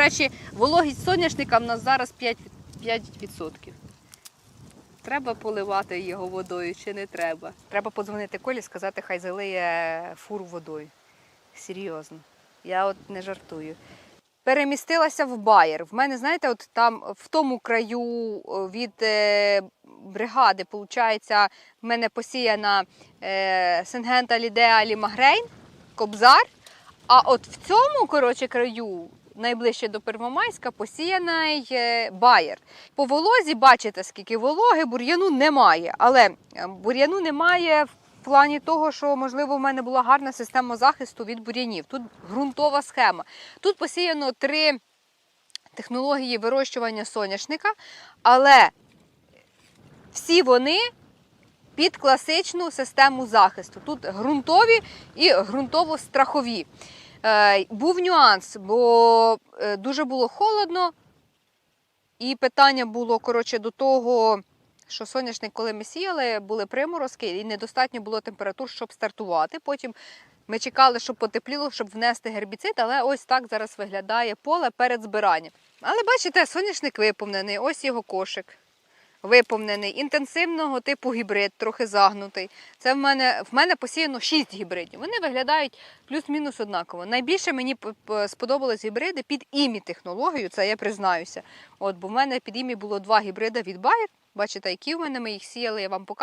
речі, вологість соняшника в нас зараз 5%. 5%. Треба поливати його водою чи не треба? Треба подзвонити Колі, сказати, хай залиє фуру водою. Серйозно. Я от не жартую. Перемістилася в Байер. В мене, знаєте, от там в тому краю від е, бригади, виходить, в мене посіяна е, Сенгента Лідеа Лімагрейн, Кобзар. А от в цьому коротше, краю, найближче до Первомайська, посіяний е, Байер. По волозі бачите, скільки вологи, бур'яну немає. Але е, бур'яну немає в плані того, що, можливо, в мене була гарна система захисту від бур'янів. Тут ґрунтова схема. Тут посіяно три технології вирощування соняшника, але всі вони під класичну систему захисту. Тут ґрунтові і ґрунтово-страхові. Е, був нюанс, бо е, дуже було холодно, і питання було коротше, до того, що соняшник, коли ми сіяли, були приморозки, і недостатньо було температур, щоб стартувати. Потім ми чекали, щоб потепліло, щоб внести гербіцид, але ось так зараз виглядає поле перед збиранням. Але бачите, соняшник виповнений, ось його кошик. Виповнений інтенсивного типу гібрид, трохи загнутий. Це в мене в мене посіяно 6 гібридів. Вони виглядають плюс-мінус однаково. Найбільше мені сподобались гібриди під імі технологію, це я признаюся. От, бо в мене під імі було два гібрида від Bayer. Бачите, які в мене ми їх сіяли, я вам покажу.